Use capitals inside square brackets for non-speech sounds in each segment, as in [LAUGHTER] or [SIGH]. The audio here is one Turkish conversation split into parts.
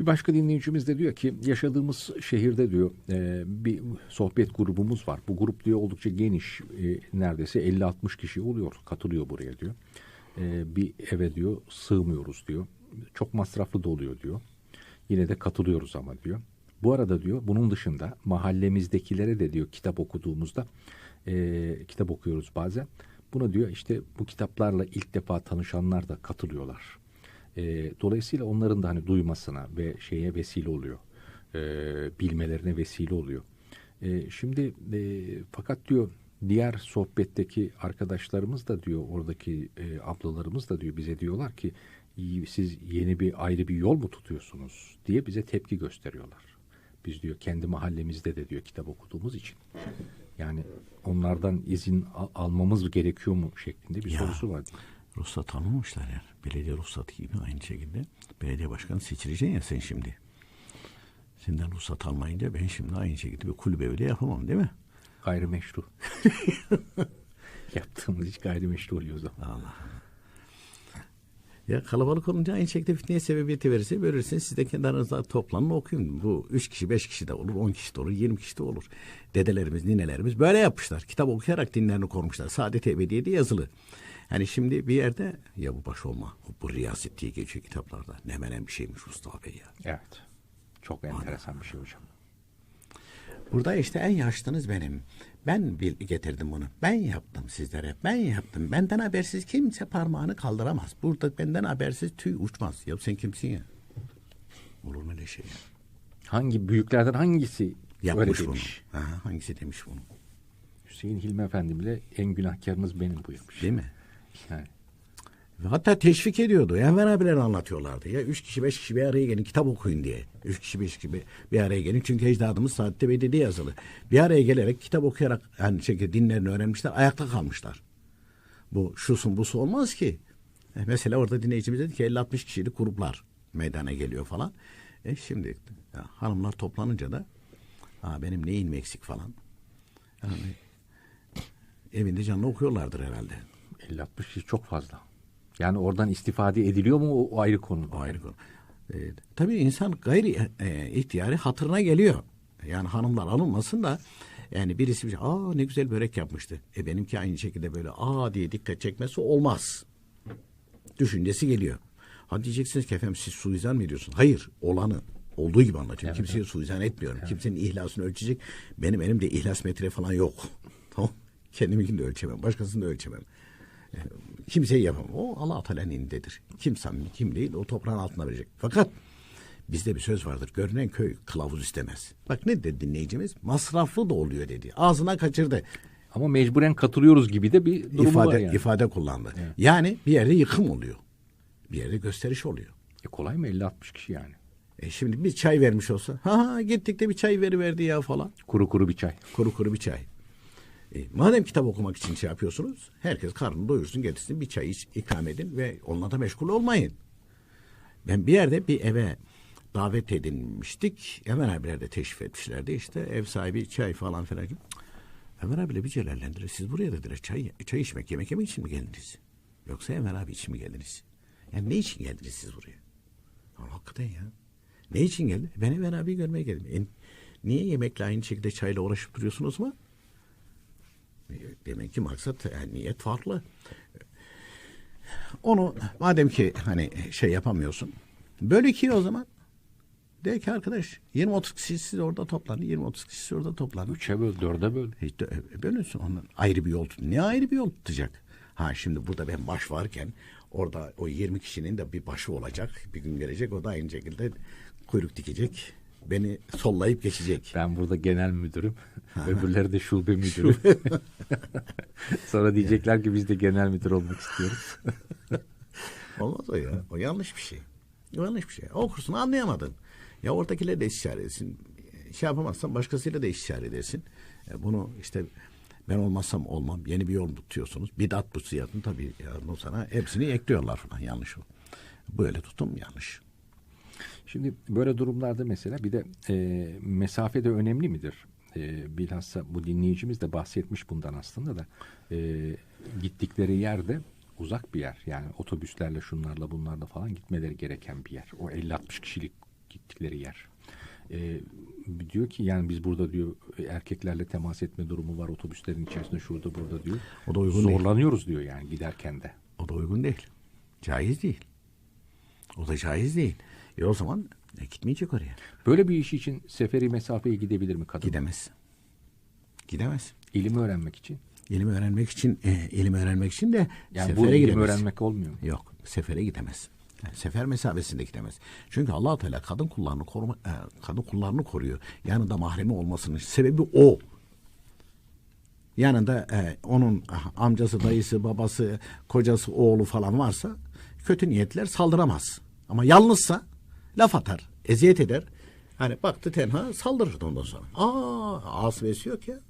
Bir başka dinleyicimiz de diyor ki yaşadığımız şehirde diyor e, bir sohbet grubumuz var. Bu grup diyor oldukça geniş. E, neredeyse 50-60 kişi oluyor. Katılıyor buraya diyor. E, bir eve diyor sığmıyoruz diyor. Çok masraflı da oluyor diyor. Yine de katılıyoruz ama diyor. Bu arada diyor bunun dışında mahallemizdekileri de diyor kitap okuduğumuzda kitap okuyoruz bazen. Buna diyor işte bu kitaplarla ilk defa tanışanlar da katılıyorlar. E, dolayısıyla onların da hani duymasına ve şeye vesile oluyor. E, bilmelerine vesile oluyor. E, şimdi e, fakat diyor diğer sohbetteki arkadaşlarımız da diyor oradaki e, ablalarımız da diyor bize diyorlar ki siz yeni bir ayrı bir yol mu tutuyorsunuz diye bize tepki gösteriyorlar. Biz diyor kendi mahallemizde de diyor kitap okuduğumuz için. Yani onlardan izin al- almamız gerekiyor mu şeklinde bir Ya. sorusu var. Diyor. Ruhsat almamışlar yani. Belediye ruhsatı gibi aynı şekilde. Belediye başkanı seçileceksin ya sen şimdi. Senden ruhsat almayınca ben şimdi aynı şekilde bir kulübe bile yapamam değil mi? Gayrimeşru. [LAUGHS] Yaptığımız iş gayrimeşru oluyor o zaman. Allah. Ya kalabalık olunca aynı şekilde fitneye sebebiyeti verirse verirsin. Siz de kendi aranızda toplanın okuyun. Bu üç kişi, beş kişi de olur, on kişi de olur, yirmi kişi de olur. Dedelerimiz, ninelerimiz böyle yapmışlar. Kitap okuyarak dinlerini korumuşlar. Saadet Ebediye'de yazılı. Hani şimdi bir yerde ya bu baş olma. Bu riyaset diye geçiyor kitaplarda. Ne menen bir şeymiş Mustafa Bey ya. Evet. Çok enteresan bir şey hocam. Burada işte en yaşlınız benim. Ben bil getirdim bunu. Ben yaptım sizlere. Ben yaptım. Benden habersiz kimse parmağını kaldıramaz. Burada benden habersiz tüy uçmaz. Ya sen kimsin ya? Olur mu öyle şey ya? Hangi büyüklerden hangisi Yapmış öyle bunu. demiş? Aha, hangisi demiş bunu? Hüseyin Hilmi Efendi bile en günahkarınız benim buyurmuş. Değil mi? Yani Hatta teşvik ediyordu. Enver abiler anlatıyorlardı. Ya üç kişi beş kişi bir araya gelin kitap okuyun diye. Üç kişi beş kişi bir- araya gelin. Çünkü ecdadımız Saadet'te Bedeli yazılı. Bir araya gelerek kitap okuyarak yani şekilde dinlerini öğrenmişler. Ayakta kalmışlar. Bu şusun busu olmaz ki. E, mesela orada dinleyicimiz dedi ki 50-60 kişilik gruplar meydana geliyor falan. E şimdi ya, hanımlar toplanınca da ha, benim neyim eksik falan. Yani evinde canlı okuyorlardır herhalde. 50-60 kişi çok fazla. Yani oradan istifade ediliyor mu o, ayrı konu. O ayrı konu. E, tabii insan gayri e, ihtiyari hatırına geliyor. Yani hanımlar alınmasın da yani birisi bir şey, aa ne güzel börek yapmıştı. E benimki aynı şekilde böyle aa diye dikkat çekmesi olmaz. Düşüncesi geliyor. Ha diyeceksiniz ki efendim siz suizan mı ediyorsun? Hayır olanı olduğu gibi anlatıyorum. Kimseye suizan etmiyorum. Kimsenin ihlasını ölçecek. Benim elimde ihlas metre falan yok. [LAUGHS] Tamam. Kendiminkini de ölçemem. Başkasını da ölçemem. E, Kimseyi yapamam. O Allah Teala'nın elindedir. Kim samimi kim değil o toprağın altına verecek. Fakat bizde bir söz vardır. Görünen köy kılavuz istemez. Bak ne dedi dinleyicimiz? Masraflı da oluyor dedi. Ağzına kaçırdı. Ama mecburen katılıyoruz gibi de bir durumu ifade var yani. ifade kullandı. Yani bir yerde yıkım oluyor. Bir yerde gösteriş oluyor. E kolay mı 50-60 kişi yani? E şimdi bir çay vermiş olsa ha ha gittik de bir çay veri verdi ya falan. Kuru kuru bir çay. Kuru kuru bir çay. E, madem kitap okumak için şey yapıyorsunuz, herkes karnını doyursun, getirsin bir çay iç, ikram edin ve onunla da meşgul olmayın. Ben bir yerde bir eve davet edilmiştik. Ömer abiler de teşrif etmişlerdi. İşte ev sahibi çay falan filan. Ömer abiyle bir celallendirir. Siz buraya dediler çay, çay içmek, yemek yemek için mi geldiniz? Yoksa Ömer abi için mi geldiniz? Yani ne için geldiniz siz buraya? Ya, hakikaten ya. Ne için geldi? Ben Ömer abi görmeye geldim. E, niye yemekle aynı şekilde çayla uğraşıp duruyorsunuz mu? E, Demek ki maksat yani niyet farklı. Onu madem ki hani şey yapamıyorsun. Böl ikiye o zaman. De ki arkadaş 20-30 kişi siz orada toplanın. 20-30 kişi siz orada toplanın. Üçe böl, dörde böl. İşte e, bölünsün ondan ayrı bir yol tut. Ne ayrı bir yol tutacak? Ha şimdi burada ben baş varken orada o 20 kişinin de bir başı olacak. Bir gün gelecek o da aynı şekilde kuyruk dikecek. Beni sollayıp geçecek. Ben burada genel müdürüm. [LAUGHS] Öbürleri de şube müdürü. [LAUGHS] Sonra diyecekler ki biz de genel müdür olmak istiyoruz. [LAUGHS] Olmaz o ya. O yanlış bir şey. O yanlış bir şey. Okursun anlayamadın. Ya oradakileri de istişare etsin. Şey yapamazsan başkasıyla da istişare edersin. E, bunu işte ben olmazsam olmam. Yeni bir yol tutuyorsunuz. Bidat bu siyatın tabii. Ya, sana hepsini ekliyorlar falan. Yanlış o. Böyle tutum yanlış. Şimdi böyle durumlarda mesela bir de e, mesafe de önemli midir? E, bilhassa bu dinleyicimiz de bahsetmiş bundan aslında da e, gittikleri yerde uzak bir yer. Yani otobüslerle şunlarla bunlarla falan gitmeleri gereken bir yer. O 50-60 kişilik gittikleri yer. E, diyor ki yani biz burada diyor erkeklerle temas etme durumu var otobüslerin içerisinde şurada burada diyor. O da uygun değil. Zorlanıyoruz diyor yani giderken de. O da uygun değil. Caiz değil. O da caiz değil. E o zaman e, gitmeyecek oraya. Böyle bir iş için seferi mesafeye gidebilir mi kadın? Gidemez. Gidemez. İlim öğrenmek için. İlim öğrenmek için, e, ilim öğrenmek için de Yani bu sefere ilim gidemez. öğrenmek olmuyor mu? Yok, sefere gidemez. Yani sefer mesabesinde gidemez. Çünkü Allah Teala kadın kullarını koruma, e, kadın kullarını koruyor. Yanında mahremi olmasının sebebi o. Yanında e, onun amcası, dayısı, babası, kocası, oğlu falan varsa kötü niyetler saldıramaz. Ama yalnızsa laf atar, eziyet eder. Hani baktı tenha saldırır ondan sonra. Aa, asibesi yok ya.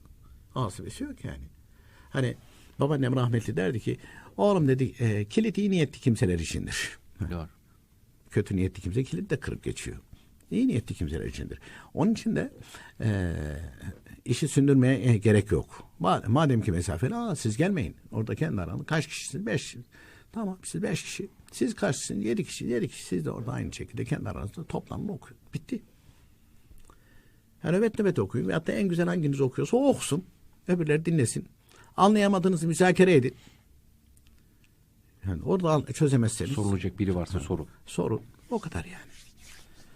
Asibesi yok yani. Hani babaannem rahmetli derdi ki oğlum dedi e, kilit iyi niyetli kimseler içindir. Doğru. Kötü niyetli kimse kilit de kırıp geçiyor. İyi niyetli kimseler içindir. Onun için de e, işi sündürmeye e, gerek yok. Ma- Madem ki mesafeli aa, siz gelmeyin. Orada kendi aranızda kaç kişisiniz? Beş. Tamam siz beş kişi. Siz kaçsınız? Yedi kişi. Yedi kişi. Siz de orada aynı şekilde kendi aranızda toplanın okuyun. Bitti. Yani nöbet nöbet okuyun. Veyahut da en güzel hanginiz okuyorsa o okusun. Öbürleri dinlesin. Anlayamadığınızı müzakere edin. Yani orada çözemezseniz Sorulacak biri varsa sorun. sorun. O kadar yani.